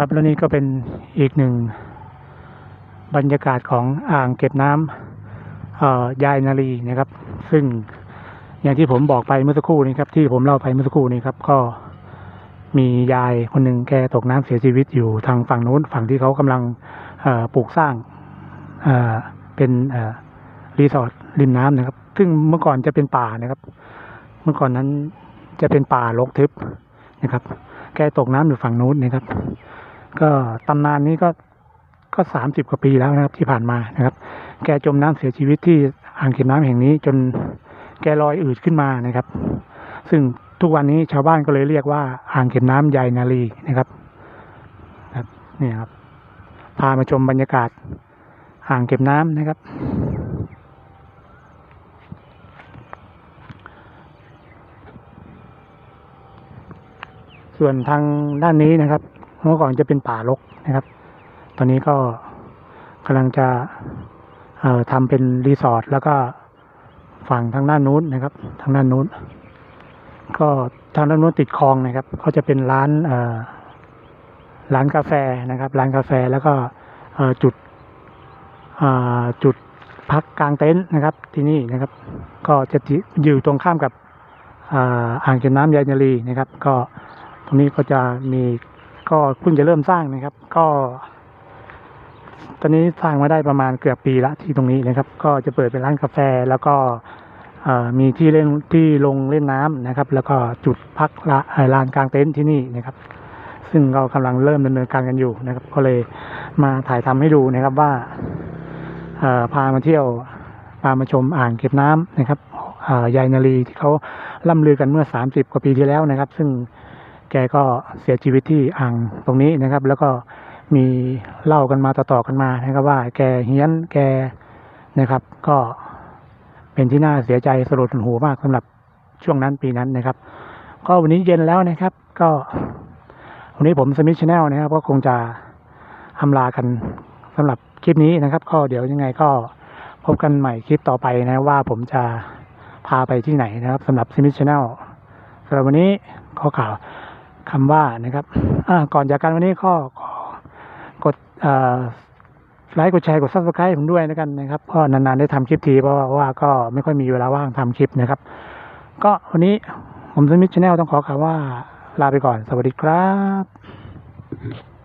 ครับแล้วนี่ก็เป็นอีกหนึ่งบรรยากาศของอ่างเก็บน้ำยายนาลีนะครับ ซึ่งอย่างที่ผมบอกไปเมื่อสักครู่นี้ครับ ที่ผมเล่าไปเมื่อสักครู่นี้ครับ ก็มียายคนหนึ่งแกตกน้ำเสียชีวิตอยู่ทางฝั่งนู้นฝั่งที่เขากำลังปลูกสร้างเเป็นรีสอร์ทริมน้ำนะครับ ซึ่งเมื่อก่อนจะเป็นป่านะครับ เมื่อก่อนนั้นจะเป็นป่ารกทึบนะครับ แกตกน้ำอยู่ฝั่งนู้นนะครับ ก็ตำนานนี้ก็ก็สามสิบกว่าปีแล้วนะครับ ที่ผ่านมานะครับ แกจมน้ำเสียชีวิตที่อ่างเก็บน้ำแห่งนี้ จนแกลอยอืดขึ้นมานะครับ ซึ่งทุกวันนี้ชาวบ้านก็เลยเรียกว่าอ่างเก็บน้ำยายนาลีนะครับครับนี่ครับ พามาชมบรรยากาศอ่างเก็บน้ำนะครับส่วนทางด้านนี้นะครับ เมื่อก่อนจะเป็นป่ารกนะครับ ตอนนี้ก็กำลังจะเออทำเป็นรีสอร์ทแล้วก็ฝั่งทางด้านนู้นนะครับ ทางด้านนู้น ก็ทางด้านนู้นติดคลองนะครับเขาจะเป็นร้านเออร้านกาแฟนะครับ ร้านกาแฟแล้วก็เออจุดเออจุดพักกลางเต็นท์นะครับ ที่นี่นะครับ ก็จะอยู่ตรงข้ามกับอ่าอ่างเก็บน้ำยายนาลีนะครับ ก็ตรงนี้ก็จะมี ก็เพิ่งจะเริ่มสร้างนะครับ ก็ ตอนนี้สร้างมาได้ประมาณเกือบปีละที่ตรงนี้นะครับ ก็จะเปิดเป็นร้านกาแฟแล้วก็มีที่เล่นที่ลงเล่นน้ำนะครับ แล้วก็จุดพักละเอ่อลานกลางเต็นท์ที่นี่นะครับ ซึ่งเรากำลังเริ่มดำเนินการกันอยู่นะครับ ก็เลยมาถ่ายทำให้ดูนะครับว่าพามาเที่ยวพามาชมอ่างเก็บน้ำนะครับยายนาลีที่เขาล่ำลือกันเมื่อสามสิบกว่าปีที่แล้วนะครับ ซึ่ง แกก็เสียชีวิตที่อ่างตรงนี้นะครับ แล้วก็มีเล่ากันมาต่อๆกันมานะครับว่า แกเฮี้ยนแกนะครับ ก็เป็นที่น่าเสียใจสลดหหูมากสำหรับช่วงนั้นปีนั้นนะครับ ก็วันนี้เย็นแล้วนะครับ ก็วันนี้ผมสมิธชาแนลนะครับ ก็คงจะอำลากันสำหรับคลิปนี้นะครับ ก็เดี๋ยวยังไงก็พบกันใหม่คลิปต่อไปนะว่าผมจะพาไปที่ไหนนะครับสำหรับสมิธชาแนลสำหรับวันนี้ขอกล่าว คำว่านะครับก่อนจากกันวันนี้ก็ขอกดไลค์กดแชร์กดซับสไครต์ผมด้วยนะกันนะครับเพราะนานๆได้ทำคลิปทีเพราะว่าก็ไม่ค่อยมีเวลาว่างทำคลิปนะครับ ก็วันนี้ผมสมิธชาแนลต้องขอคำว่าลาไปก่อน สวัสดีครับ